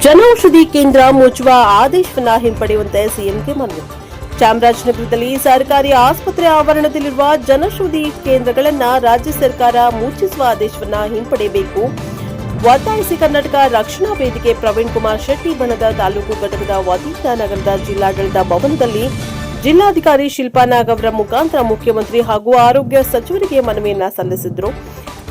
ಜನೌಷಧಿ ಕೇಂದ್ರ ಮುಚ್ಚುವ ಆದೇಶವನ್ನ ಹಿಂಪಡೆಯುವಂತೆ ಸಿಎಂಗೆ ಮನವಿ. ಚಾಮರಾಜನಗರದಲ್ಲಿ ಸರ್ಕಾರಿ ಆಸ್ಪತ್ರೆ ಆವರಣದಲ್ಲಿರುವ ಜನೌಷಧಿ ಕೇಂದ್ರಗಳನ್ನ ರಾಜ್ಯ ಸರ್ಕಾರ ಮುಚ್ಚಿಸುವ ಆದೇಶವನ್ನ ಹಿಂಪಡೆಯಬೇಕು. ಒತ್ತಾಯಿಸಿ ಕರ್ನಾಟಕ ರಕ್ಷಣಾ ವೇದಿಕೆ ಪ್ರವೀಣ್ ಕುಮಾರ್ ಶೆಟ್ಟಿ ಬಣದ ತಾಲೂಕು ಘಟಕದ ವತಿಯಿಂದ ನಗರದ ಜಿಲ್ಲಾಡಳಿತ ಭವನದಲ್ಲಿ ಜಿಲ್ಲಾಧಿಕಾರಿ ಶಿಲ್ಪಾ ನಾಗ್ ಅವರ ಮುಖಾಂತರ ಮುಖ್ಯಮಂತ್ರಿ ಹಾಗೂ ಆರೋಗ್ಯ ಸಚಿವರಿಗೆ ಮನವಿಯನ್ನ ಸಲ್ಲಿಸಿದ್ರು.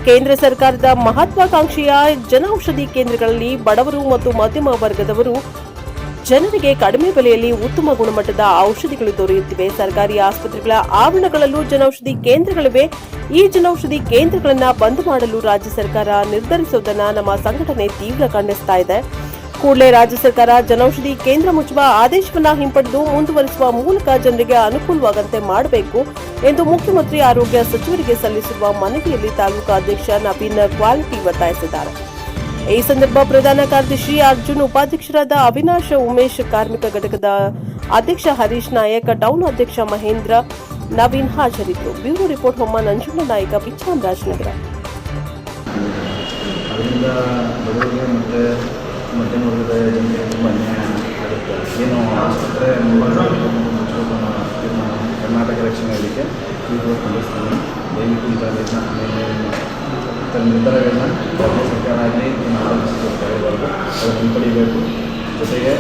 ಕೇಂದ್ರ ಸರ್ಕಾರದ ಮಹತ್ವಾಕಾಂಕ್ಷೆಯ ಜನೌಷಧಿ ಕೇಂದ್ರಗಳಲ್ಲಿ ಬಡವರು ಮತ್ತು ಮಧ್ಯಮ ವರ್ಗದವರು ಜನರಿಗೆ ಕಡಿಮೆ ಬೆಲೆಯಲ್ಲಿ ಉತ್ತಮ ಗುಣಮಟ್ಟದ ಔಷಧಿಗಳು ದೊರೆಯುತ್ತಿವೆ. ಸರ್ಕಾರಿ ಆಸ್ಪತ್ರೆಗಳ ಆವರಣಗಳಲ್ಲೂ ಜನೌಷಧಿ ಕೇಂದ್ರಗಳಿವೆ. ಈ ಜನೌಷಧಿ ಕೇಂದ್ರಗಳನ್ನು ಬಂದ್ ಮಾಡಲು ರಾಜ್ಯ ಸರ್ಕಾರ ನಿರ್ಧರಿಸುವುದನ್ನು ನಮ್ಮ ಸಂಘಟನೆ ತೀವ್ರ ಖಂಡಿಸ್ತಾ ಇದೆ. ಕೂಡಲೇ ರಾಜ್ಯ ಸರ್ಕಾರ ಜನೌಷಧಿ ಕೇಂದ್ರ ಮುಚ್ಚುವ ಆದೇಶವನ್ನ ಹಿಂಪಡೆದು ಮುಂದುವರಿಸುವ ಮೂಲಕ ಜನರಿಗೆ ಅನುಕೂಲವಾಗಂತೆ ಮಾಡಬೇಕು ಎಂದು ಮುಖ್ಯಮಂತ್ರಿ ಆರೋಗ್ಯ ಸಚಿವರಿಗೆ ಸಲ್ಲಿಸಿರುವ ಮನವಿಯಲ್ಲಿ ತಾಲೂಕು ಅಧ್ಯಕ್ಷ ನವೀನ್ ಕ್ವಾಲಿಟಿ ಒತ್ತಾಯಿಸಿದ್ದಾರೆ. ಈ ಸಂದರ್ಭ ಪ್ರಧಾನ ಕಾರ್ಯದರ್ಶಿ ಅರ್ಜುನ್, ಉಪಾಧ್ಯಕ್ಷರಾದ ಅವಿನಾಶ್ ಉಮೇಶ್, ಕಾರ್ಮಿಕ ಘಟಕದ ಅಧ್ಯಕ್ಷ ಹರೀಶ್ ನಾಯಕ್, ಟೌನ್ ಅಧ್ಯಕ್ಷ ಮಹೇಂದ್ರ ನವೀನ್ ಹಾಜರಿದ್ದರು. ಬ್ಯೂರೋ ರಿಪೋರ್ಟ್ ಹೊಮ್ಮ ನಂಜುಂಡ ನಾಯಕ ಬಿ ಮಧ್ಯಮ ವರ್ಗದ ಜನರಿಗೆ ತುಂಬ ಅನ್ಯಾಯ ಆಗುತ್ತೆ. ಏನು ಆಸ್ಪತ್ರೆ ಕರ್ನಾಟಕ ರಕ್ಷಣೆ ವೇದಿಕೆ ತೀವ್ರ ಖಂಡಿಸ್ತೀನಿ ದಯವಿಟ್ಟು ಇಂಥ ನಿರ್ಧಾರಗಳನ್ನ ರಾಜ್ಯ ಸರ್ಕಾರ ಆಗಲಿ ಆರೋಗ್ಯ ಸಚಿವರು ತಗೊಳ್ಬಾರ್ದು ಅದನ್ನು ಹಿಂಪಡಿಬೇಕು ಜೊತೆಗೆ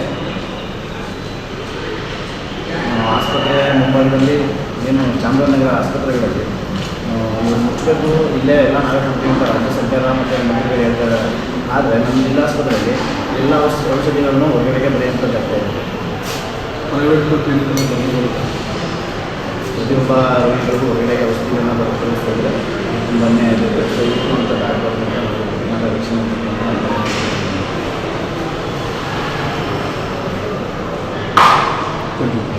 ಆಸ್ಪತ್ರೆ ಮುಂಭಾಗದಲ್ಲಿ ಏನು ಚಾಮರಾಜನಗರ ಆಸ್ಪತ್ರೆಗಳಲ್ಲಿ ಮುಚ್ಚಬೇಕು ಇಲ್ಲೇ ಎಲ್ಲ ಅಂತ ರಾಜ್ಯ ಸರ್ಕಾರ ಮತ್ತು ಮಂತ್ರಿಗಳು ಹೇಳ್ತಾರೆ ಆದರೆ ನಮ್ಮ ಜಿಲ್ಲಾಸ್ಪತ್ರೆಯಲ್ಲಿ ಎಲ್ಲ ಔಷ ಔಷಧಿಗಳನ್ನು ಹೊರಗಡೆಗೆ ಇದೆ. ಪ್ರೈವೇಟ್ ಪ್ರತಿಯೊಬ್ಬ ರೋಗಿಗಳಿಗೂ ಹೊರಗಡೆಗೆ